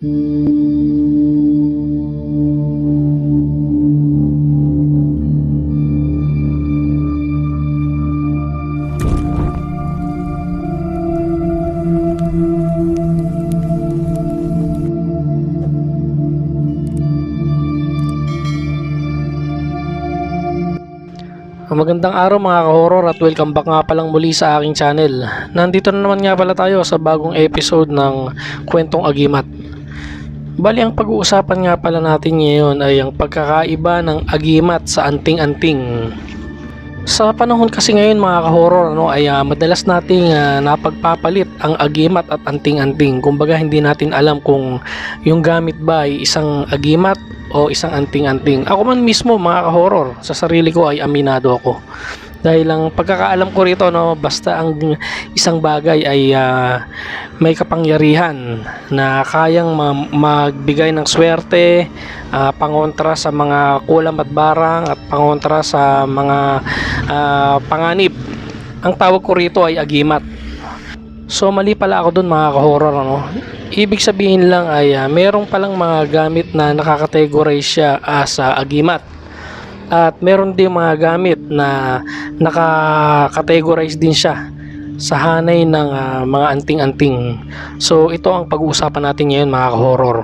Magandang araw mga ka-horror at welcome back nga palang muli sa aking channel. Nandito na naman nga pala tayo sa bagong episode ng Kwentong Agimat. Bali ang pag-uusapan nga pala natin ngayon ay ang pagkakaiba ng agimat sa anting-anting. Sa panahon kasi ngayon mga ka-horror ano, ay ah, madalas nating ah, napagpapalit ang agimat at anting-anting. Kumbaga hindi natin alam kung yung gamit ba ay isang agimat o isang anting-anting. Ako man mismo mga ka-horror, sa sarili ko ay aminado ako. Dahil ang pagkakaalam ko rito no, basta ang isang bagay ay ah, may kapangyarihan na kayang ma- magbigay ng swerte, ah, pangontra sa mga kulam at barang at pangontra sa mga ah, panganib. Ang tawag ko rito ay agimat. So mali pala ako dun mga ka-horror ano. Ibig sabihin lang ay ah, merong palang mga gamit na nakakategorize siya as ah, agimat. At meron din mga gamit na nakakategorize din siya sa hanay ng ah, mga anting-anting. So ito ang pag-uusapan natin ngayon mga ka-horror.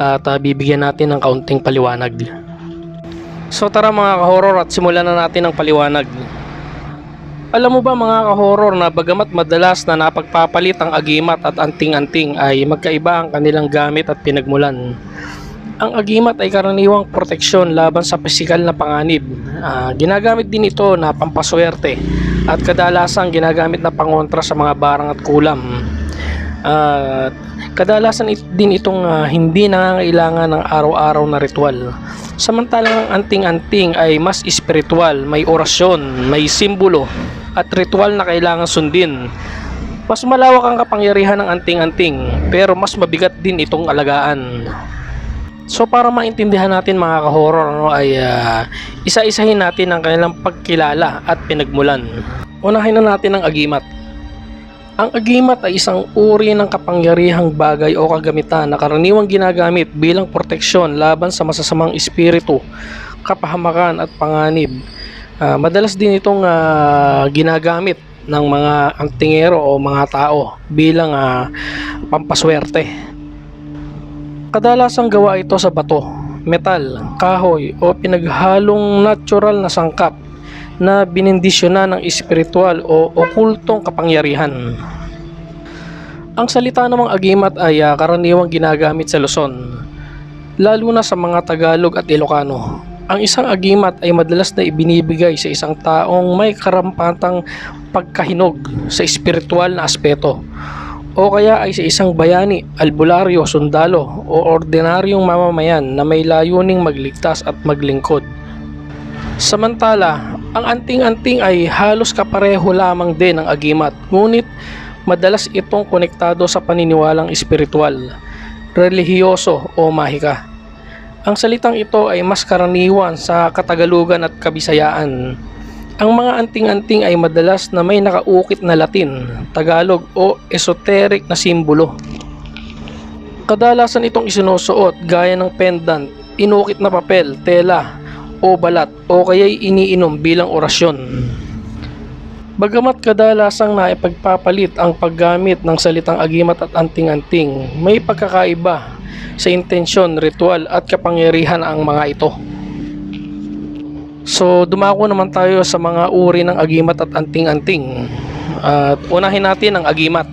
At ah, bibigyan natin ng kaunting paliwanag. So tara mga ka-horror at simulan na natin ang paliwanag. Alam mo ba mga ka-horror na bagamat madalas na napagpapalit ang agimat at anting-anting ay magkaiba ang kanilang gamit at pinagmulan. Ang agimat ay karaniwang proteksyon laban sa pisikal na panganib. Ah, ginagamit din ito na pampaswerte at kadalasan ginagamit na pangontra sa mga barang at kulam. At kadalasan it- din itong ah, hindi nangangailangan ng araw-araw na ritual. Samantalang ang anting-anting ay mas espiritual, may orasyon, may simbolo at ritual na kailangan sundin. Mas malawak ang kapangyarihan ng anting-anting pero mas mabigat din itong alagaan. So para maintindihan natin mga ka-horror ano, ay ah, isa-isahin natin ang kanilang pagkilala at pinagmulan. Unahin na natin ang agimat. Ang agimat ay isang uri ng kapangyarihang bagay o kagamitan na karaniwang ginagamit bilang proteksyon laban sa masasamang espiritu, kapahamakan at panganib. Ah, madalas din itong ah, ginagamit ng mga antingero o mga tao bilang ah, pampaswerte. Kadalasang gawa ito sa bato, metal, kahoy o pinaghalong natural na sangkap na binindisyonan ng espiritual o okultong kapangyarihan. Ang salita namang agimat ay ah, karaniwang ginagamit sa Luzon, lalo na sa mga Tagalog at Ilocano. Ang isang agimat ay madalas na ibinibigay sa isang taong may karampatang pagkahinog sa espiritual na aspeto o kaya ay sa isang bayani, albularyo, sundalo o ordinaryong mamamayan na may layuning magligtas at maglingkod. Samantala, ang anting-anting ay halos kapareho lamang din ng agimat, ngunit madalas itong konektado sa paniniwalang espiritual, relihiyoso o mahika. Ang salitang ito ay mas karaniwan sa Katagalugan at Kabisayaan. Ang mga anting-anting ay madalas na may nakaukit na Latin, Tagalog o esoteric na simbolo. Kadalasan itong isinusuot gaya ng pendant, inukit na papel, tela, o balat o kaya'y iniinom bilang orasyon. Bagamat kadalasang naipagpapalit ang paggamit ng salitang agimat at anting-anting, may pagkakaiba sa intensyon, ritual at kapangyarihan ang mga ito. So dumako naman tayo sa mga uri ng agimat at anting-anting. At unahin natin ang agimat.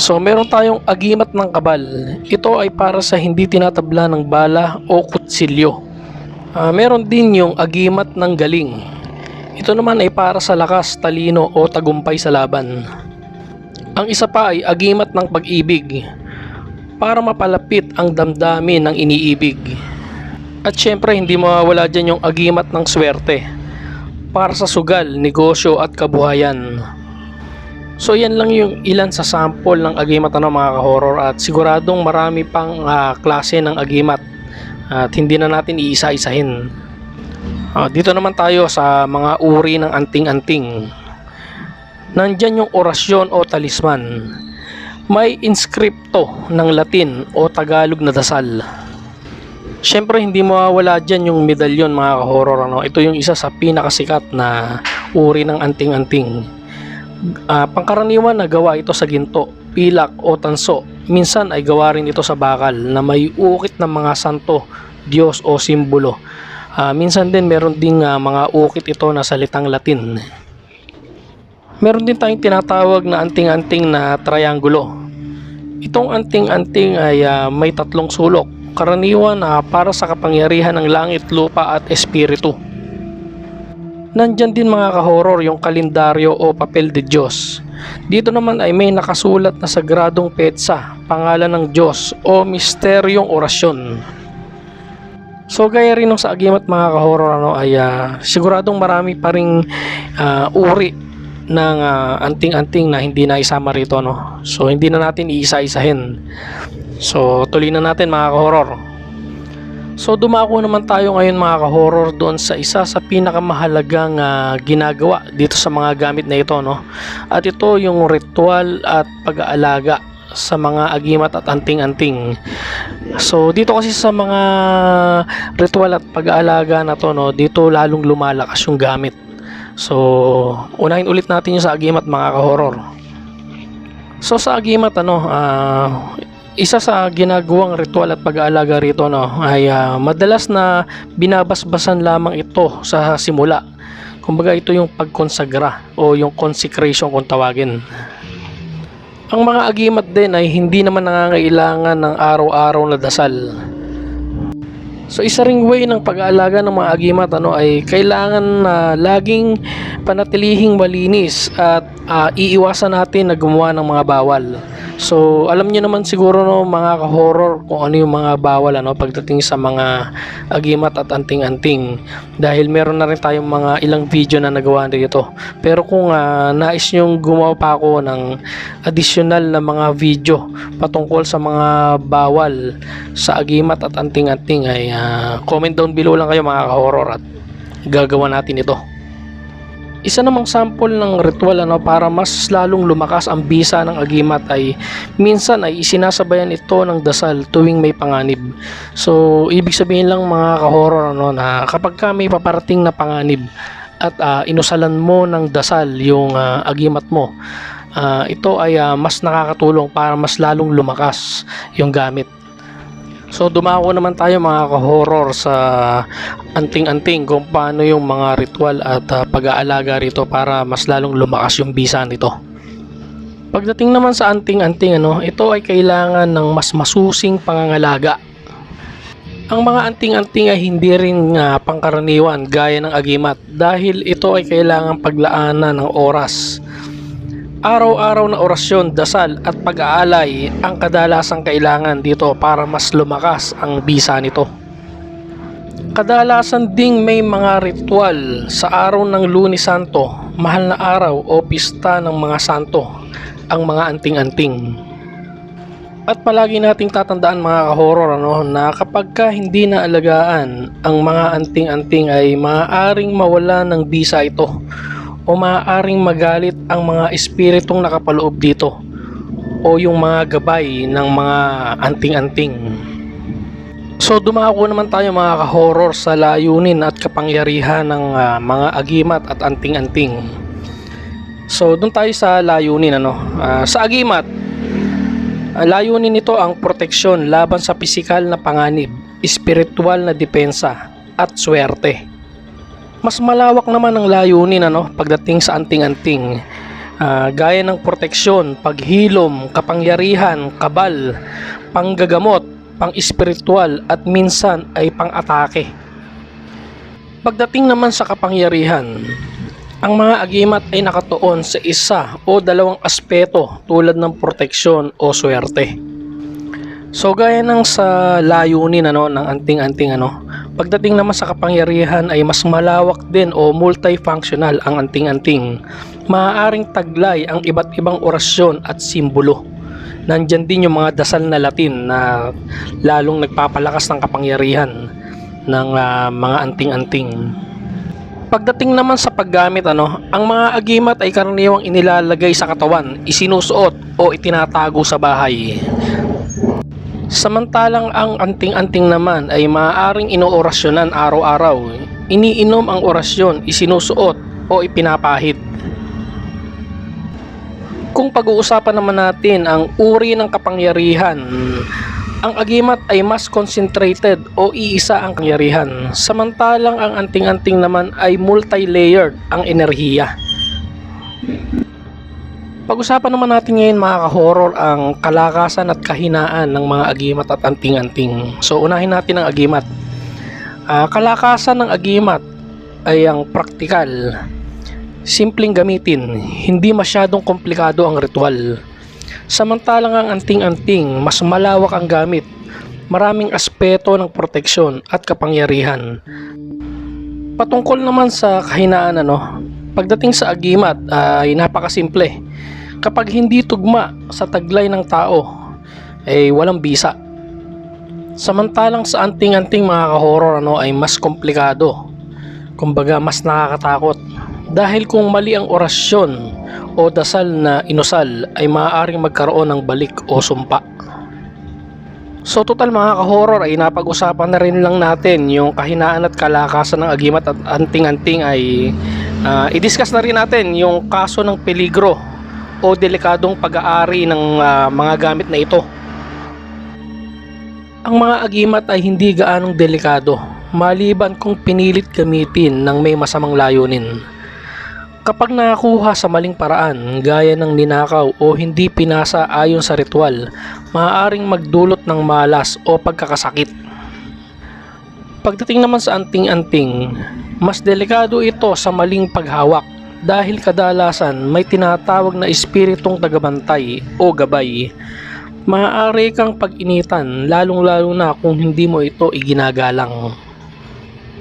So meron tayong agimat ng kabal. Ito ay para sa hindi tinatabla ng bala o kutsilyo. Ah, meron din yung agimat ng galing. Ito naman ay para sa lakas, talino o tagumpay sa laban. Ang isa pa ay agimat ng pag-ibig para mapalapit ang damdamin ng iniibig. At syempre hindi mawawala dyan yung agimat ng swerte para sa sugal, negosyo at kabuhayan. So yan lang yung ilan sa sample ng agimat ng mga ka-horror at siguradong marami pang ah, klase ng agimat at hindi na natin iisa-isahin. Ah, dito naman tayo sa mga uri ng anting-anting. Nandyan yung orasyon o talisman. may inskripto ng Latin o Tagalog na dasal. Siyempre hindi mawawala dyan yung medalyon mga ka-horror. Ano? Ito yung isa sa pinakasikat na uri ng anting-anting. Ah, pangkaraniwan na gawa ito sa ginto, pilak o tanso. Minsan ay gawa rin ito sa bakal na may ukit ng mga santo, Diyos o simbolo. Ah, minsan din meron ding ah, mga ukit ito na salitang Latin. Meron din tayong tinatawag na anting-anting na triangulo. Itong anting-anting ay ah, may tatlong sulok. Karaniwan na para sa kapangyarihan ng langit, lupa at espiritu. Nandyan din mga kahoror yung kalendaryo o papel de Diyos. Dito naman ay may nakasulat na sagradong petsa, pangalan ng Diyos o misteryong orasyon. So gaya rin nung sa agimat mga kahoror ano, ay ah, siguradong marami pa ring ah, uri ng ah, anting-anting na hindi na isama rito no. So hindi na natin iisa-isahin. So tuloy na natin mga kahoror. So dumako naman tayo ngayon mga ka-horror doon sa isa sa pinakamahalagang ah, ginagawa dito sa mga gamit na ito no. At ito yung ritual at pag-aalaga sa mga agimat at anting-anting. So dito kasi sa mga ritual at pag-aalaga na to no, dito lalong lumalakas yung gamit. So unahin ulit natin yung sa agimat mga ka-horror. So sa agimat ano, ah, isa sa ginagawang ritual at pag-aalaga rito no ay ah, madalas na binabasbasan lamang ito sa simula. Kumbaga ito yung pagkonsagra o yung consecration kung tawagin. Ang mga agimat din ay hindi naman nangangailangan ng araw-araw na dasal. So isa ring way ng pag-aalaga ng mga agimat ano ay kailangan na laging panatilihing malinis at ah, iiwasan natin na gumawa ng mga bawal. So alam niyo naman siguro no mga ka-horror kung ano yung mga bawal ano pagdating sa mga agimat at anting-anting dahil meron na rin tayong mga ilang video na nagawa dito. Pero kung ah, nais nyong gumawa pa ako ng additional na mga video patungkol sa mga bawal sa agimat at anting-anting ay ah, comment down below lang kayo mga ka-horror at gagawa natin ito. Isa namang sample ng ritual ano para mas lalong lumakas ang bisa ng agimat ay minsan ay isinasabayan ito ng dasal tuwing may panganib. So ibig sabihin lang mga ka-horror ano na kapag ka may paparating na panganib at ah, inusalan mo ng dasal yung ah, agimat mo ah, ito ay ah, mas nakakatulong para mas lalong lumakas yung gamit. So dumako naman tayo mga ka-horror sa anting-anting kung paano yung mga ritual at ah, pag-aalaga rito para mas lalong lumakas yung bisa nito. Pagdating naman sa anting-anting ano, ito ay kailangan ng mas masusing pangangalaga. Ang mga anting-anting ay hindi rin ah, pangkaraniwan gaya ng agimat dahil ito ay kailangan paglaanan ng oras. Araw-araw na orasyon, dasal at pag-aalay ang kadalasang kailangan dito para mas lumakas ang bisa nito. Kadalasan ding may mga ritual sa araw ng Lunes Santo, mahal na araw o pista ng mga santo, ang mga anting-anting. At palagi nating tatandaan mga ka-horror ano, na kapag ka hindi naalagaan ang mga anting-anting ay maaaring mawala ng bisa ito o maaaring magalit ang mga espiritong nakapaloob dito o yung mga gabay ng mga anting-anting. So dumako naman tayo mga ka-horror sa layunin at kapangyarihan ng ah, mga agimat at anting-anting. So doon tayo sa layunin ano. Ah, sa agimat, ang layunin nito ang proteksyon laban sa pisikal na panganib, espiritual na depensa at swerte. Mas malawak naman ang layunin ano pagdating sa anting-anting. Ah, gaya ng proteksyon, paghilom, kapangyarihan, kabal, panggagamot, pang-espiritual at minsan ay pang-atake. Pagdating naman sa kapangyarihan, ang mga agimat ay nakatuon sa isa o dalawang aspeto tulad ng proteksyon o swerte. So gaya ng sa layunin ano ng anting-anting ano, pagdating naman sa kapangyarihan ay mas malawak din o multifunctional ang anting-anting. Maaaring taglay ang iba't ibang orasyon at simbolo. Nandyan din yung mga dasal na Latin na lalong nagpapalakas ng kapangyarihan ng ah, mga anting-anting. Pagdating naman sa paggamit ano, ang mga agimat ay karaniwang inilalagay sa katawan, isinusuot o itinatago sa bahay. Samantalang ang anting-anting naman ay maaaring inoorasyonan araw-araw. Iniinom ang orasyon, isinusuot o ipinapahid. Kung pag-uusapan naman natin ang uri ng kapangyarihan, ang agimat ay mas concentrated o iisa ang kapangyarihan. Samantalang ang anting-anting naman ay multi-layered ang enerhiya. Pag-usapan naman natin ngayon mga ka-horror ang kalakasan at kahinaan ng mga agimat at anting-anting. So unahin natin ang agimat. Ah, kalakasan ng agimat ay ang praktikal. Simpleng gamitin, hindi masyadong komplikado ang ritual. Samantalang ang anting-anting, mas malawak ang gamit. Maraming aspeto ng proteksyon at kapangyarihan. Patungkol naman sa kahinaan ano, pagdating sa agimat ay napakasimple. Kapag hindi tugma sa taglay ng tao, ay walang bisa. Samantalang sa anting-anting mga ka-horror ano, ay mas komplikado. Kumbaga mas nakakatakot. Dahil kung mali ang orasyon o dasal na inusal ay maaaring magkaroon ng balik o sumpa. So total mga ka-horror ay napag-usapan na rin lang natin yung kahinaan at kalakasan ng agimat at anting-anting ay ah, i-discuss na rin natin yung kaso ng peligro o delikadong pag-aari ng ah, mga gamit na ito. Ang mga agimat ay hindi gaanong delikado maliban kung pinilit gamitin ng may masamang layunin. Kapag nakakuha sa maling paraan gaya ng ninakaw o hindi pinasa ayon sa ritual, maaaring magdulot ng malas o pagkakasakit. Pagdating naman sa anting-anting, mas delikado ito sa maling paghawak dahil kadalasan may tinatawag na espiritong tagabantay o gabay. Maaari kang pag-initan lalong-lalo na kung hindi mo ito iginagalang.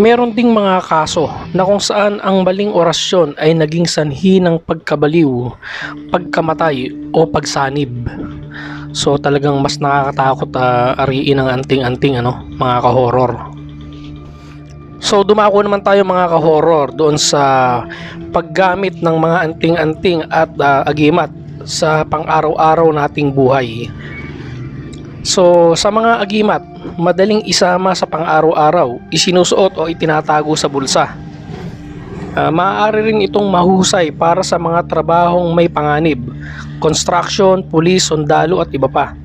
Meron ding mga kaso na kung saan ang maling orasyon ay naging sanhi ng pagkabaliw, pagkamatay o pagsanib. So talagang mas nakakatakot ah, ariin ang anting-anting ano, mga ka-horror. So dumako naman tayo mga ka-horror doon sa paggamit ng mga anting-anting at ah, agimat sa pang-araw-araw nating buhay. So sa mga agimat, madaling isama sa pang-araw-araw, isinusuot o itinatago sa bulsa. Ah, maaari rin itong mahusay para sa mga trabahong may panganib, construction, pulis, sundalo at iba pa.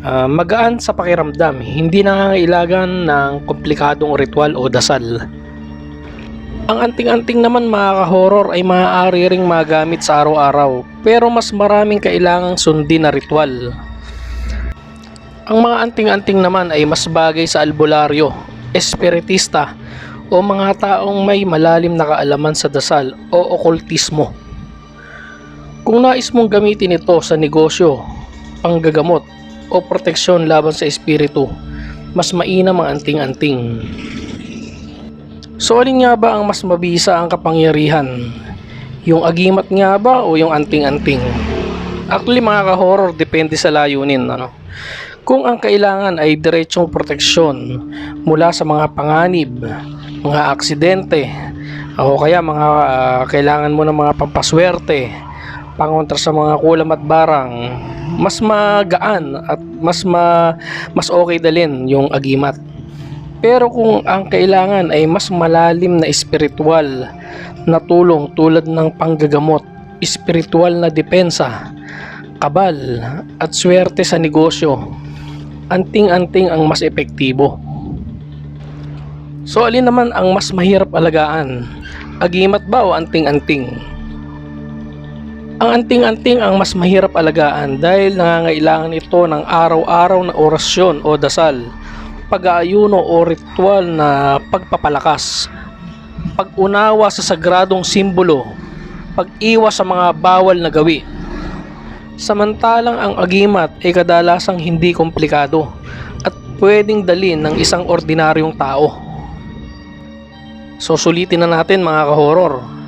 Ah, magaan sa pakiramdam, hindi nangangailangan ng komplikadong ritual o dasal. Ang anting-anting naman mga ka-horror ay maaari ring magamit sa araw-araw pero mas maraming kailangang sundin na ritual. Ang mga anting-anting naman ay mas bagay sa albularyo, espiritista o mga taong may malalim na kaalaman sa dasal o okultismo. Kung nais mong gamitin ito sa negosyo, panggagamot o proteksyon laban sa espiritu, mas mainam ang anting-anting. So alin nga ba ang mas mabisa ang kapangyarihan? Yung agimat nga ba o yung anting-anting? Actually mga ka-horror depende sa layunin ano. Kung ang kailangan ay diretsong proteksyon mula sa mga panganib, mga aksidente, o kaya mga ah, kailangan mo ng mga pampaswerte, pangontra sa mga kulam at barang, mas magaan at mas ma, mas okay dalin yung agimat. Pero kung ang kailangan ay mas malalim na espiritual na tulong tulad ng panggagamot, espiritual na depensa, kabal at swerte sa negosyo, anting-anting ang mas epektibo. So alin naman ang mas mahirap alagaan? Agimat ba o anting-anting? Ang anting-anting ang mas mahirap alagaan dahil nangangailangan ito ng araw-araw na orasyon o dasal, pag-aayuno o ritual na pagpapalakas, pag-unawa sa sagradong simbolo, pag-iwas sa mga bawal na gawi. Samantalang ang agimat ay kadalasang hindi komplikado at pwedeng dalin ng isang ordinaryong tao. So sulitin na natin mga kahoror.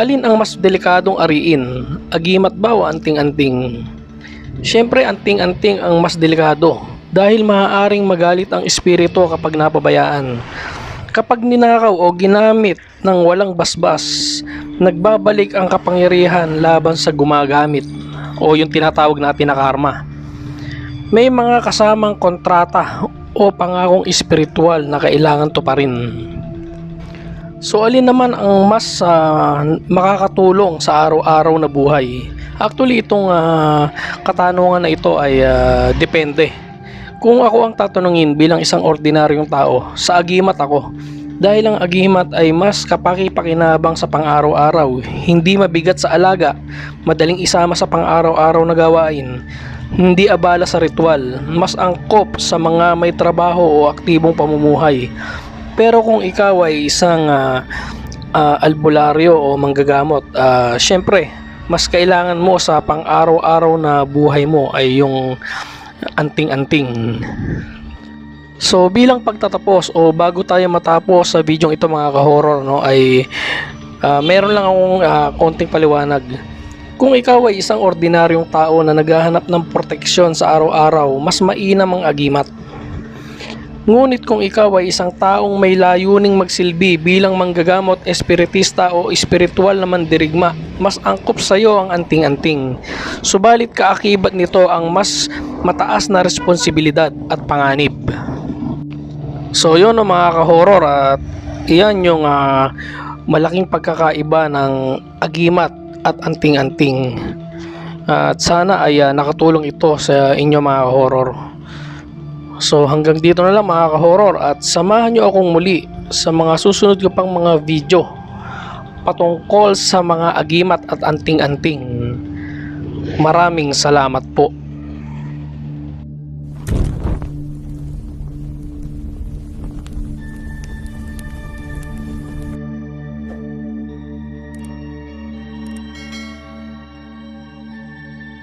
Alin ang mas delikadong ariin? Agimat ba o anting-anting? Siyempre anting-anting ang mas delikado dahil maaaring magalit ang espiritu kapag napabayaan. Kapag ninakaw o ginamit ng walang basbas, nagbabalik ang kapangyarihan laban sa gumagamit o yung tinatawag natin na karma. May mga kasamang kontrata o pangakong espiritual na kailangan to pa rin. So alin naman ang mas ah, makakatulong sa araw-araw na buhay? Actually itong ah, katanungan na ito ay ah, depende. Kung ako ang tatanungin bilang isang ordinaryong tao, sa agimat ako. Dahil ang agimat ay mas kapaki-pakinabang sa pang-araw-araw, hindi mabigat sa alaga, madaling isama sa pang-araw-araw na gawain, hindi abala sa ritual, mas angkop sa mga may trabaho o aktibong pamumuhay. Pero kung ikaw ay isang ah, ah, albularyo o manggagamot, ah, syempre, mas kailangan mo sa pang-araw-araw na buhay mo ay yung anting-anting. So bilang pagtatapos o bago tayo matapos sa video ito mga ka-horror no ay ah, meron lang akong ah, konting paliwanag. Kung ikaw ay isang ordinaryong tao na naghahanap ng proteksyon sa araw-araw, mas mainam ang agimat. Ngunit kung ikaw ay isang taong may layuning magsilbi bilang manggagamot, espiritista o espiritual na mandirigma, mas angkop sa iyo ang anting-anting. Subalit kaakibat nito ang mas mataas na responsibilidad at panganib. So yun no, mga ka-horror at iyan yung ah, malaking pagkakaiba ng agimat at anting-anting. At sana ay ah, nakatulong ito sa inyo mga horror. So hanggang dito na lang mga ka-horror at samahan nyo akong muli sa mga susunod ko pang mga video patungkol sa mga agimat at anting-anting. Maraming salamat po.